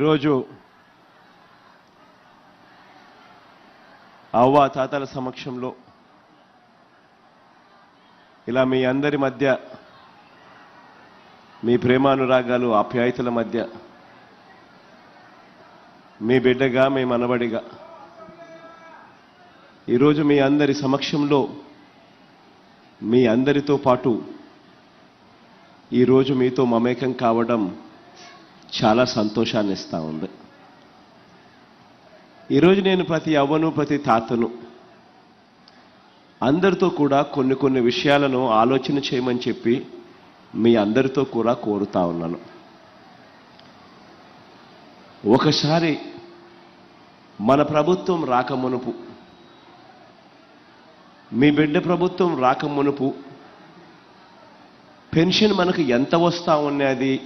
ఈరోజు అవ్వ తాతల సమక్షంలో ఇలా మీ అందరి మధ్య మీ ప్రేమానురాగాలు ఆప్యాయతల మధ్య మీ బిడ్డగా మీ మనవడిగా ఈరోజు మీ అందరి సమక్షంలో మీ అందరితో పాటు ఈరోజు మీతో మమేకం కావడం చాలా సంతోషాన్ని ఇస్తూ ఉంది. ఈరోజు నేను ప్రతి అవ్వను ప్రతి తాతను అందరితో కూడా కొన్ని కొన్ని విషయాలను ఆలోచన చేయమని చెప్పి మీ అందరితో కూడా కోరుతా ఉన్నాను. ఒకసారి మన ప్రభుత్వం రాకమునుపు మీ బిడ్డ ప్రభుత్వం రాకమునుపు పెన్షన్ మనకు ఎంత వస్తూ ఉన్నది?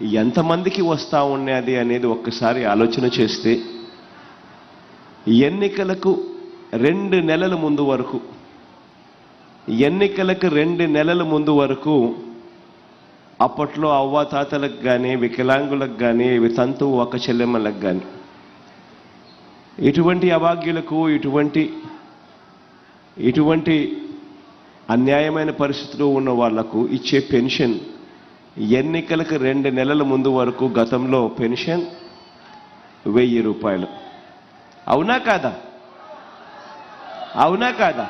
ఎంతమందికి వస్తూ ఉన్నది అనేది ఒక్కసారి ఆలోచన చేస్తే ఎన్నికలకు రెండు నెలల ముందు వరకు ఎన్నికలకు రెండు నెలల ముందు వరకు అప్పట్లో అవ్వాతాతలకు కానీ వికలాంగులకు కానీ తంతువు ఒక చెల్లెమ్మలకు కానీ ఇటువంటి అభాగ్యులకు ఇటువంటి ఇటువంటి అన్యాయమైన పరిస్థితిలో ఉన్న వాళ్ళకు ఇచ్చే పెన్షన్ ఎన్నికలకు రెండు నెలల ముందు వరకు గతంలో పెన్షన్ వెయ్యి రూపాయలు. అవునా కాదా? అవునా కాదా?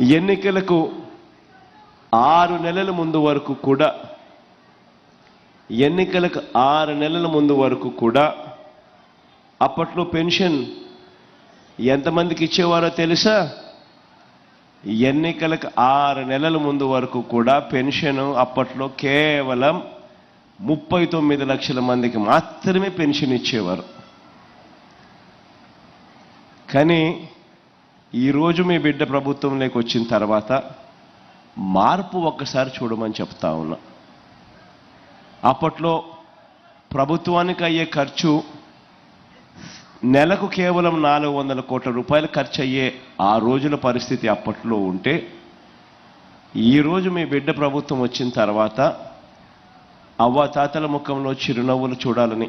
ఎన్నికలకు ఆరు నెలల ముందు వరకు కూడా ఎన్నికలకు ఆరు నెలల ముందు వరకు కూడా అప్పట్లో పెన్షన్ ఎంతమందికి ఇచ్చేవారో తెలుసా? ఎన్నికలకు ఆరు నెలల ముందు వరకు కూడా పెన్షన్ అప్పట్లో కేవలం ముప్పై తొమ్మిది లక్షల మందికి మాత్రమే పెన్షన్ ఇచ్చేవారు. కానీ ఈరోజు మీ బిడ్డ ప్రభుత్వంలోకి వచ్చిన తర్వాత మార్పు ఒక్కసారి చూడమని చెప్తా ఉన్నా. అప్పట్లో ప్రభుత్వానికి అయ్యే ఖర్చు నెలకు కేవలం నాలుగు వందల కోట్ల రూపాయలు ఖర్చు అయ్యే ఆ రోజుల పరిస్థితి అప్పట్లో ఉంటే ఈరోజు మీ బిడ్డ ప్రభుత్వం వచ్చిన తర్వాత అవ్వ తాతల ముఖంలో చిరునవ్వులు చూడాలని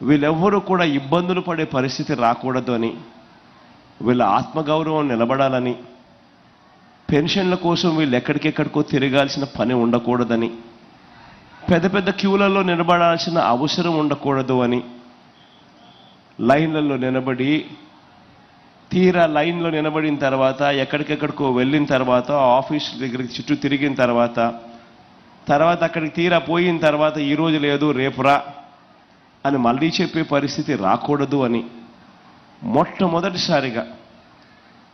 వీళ్ళెవ్వరూ కూడా ఇబ్బందులు పడే పరిస్థితి రాకూడదు అని వీళ్ళ ఆత్మగౌరవం నిలబడాలని పెన్షన్ల కోసం వీళ్ళు ఎక్కడికెక్కడికో తిరగాల్సిన పని ఉండకూడదని పెద్ద పెద్ద క్యూలలో నిలబడాల్సిన అవసరం ఉండకూడదు అని లైన్లలో నిలబడి తీరా లైన్లో నిలబడిన తర్వాత ఎక్కడికెక్కడికో వెళ్ళిన తర్వాత ఆఫీస్ దగ్గరికి చుట్టూ తిరిగిన తర్వాత తర్వాత అక్కడికి తీరా పోయిన తర్వాత ఈరోజు లేదు రేపురా అని మళ్ళీ చెప్పే పరిస్థితి రాకూడదు అని మొట్టమొదటిసారిగా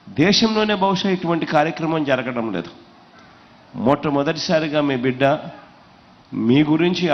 దేశంలోనే బహుశా ఇటువంటి కార్యక్రమం జరగడం లేదు. మొట్టమొదటిసారిగా మీ బిడ్డ మీ గురించి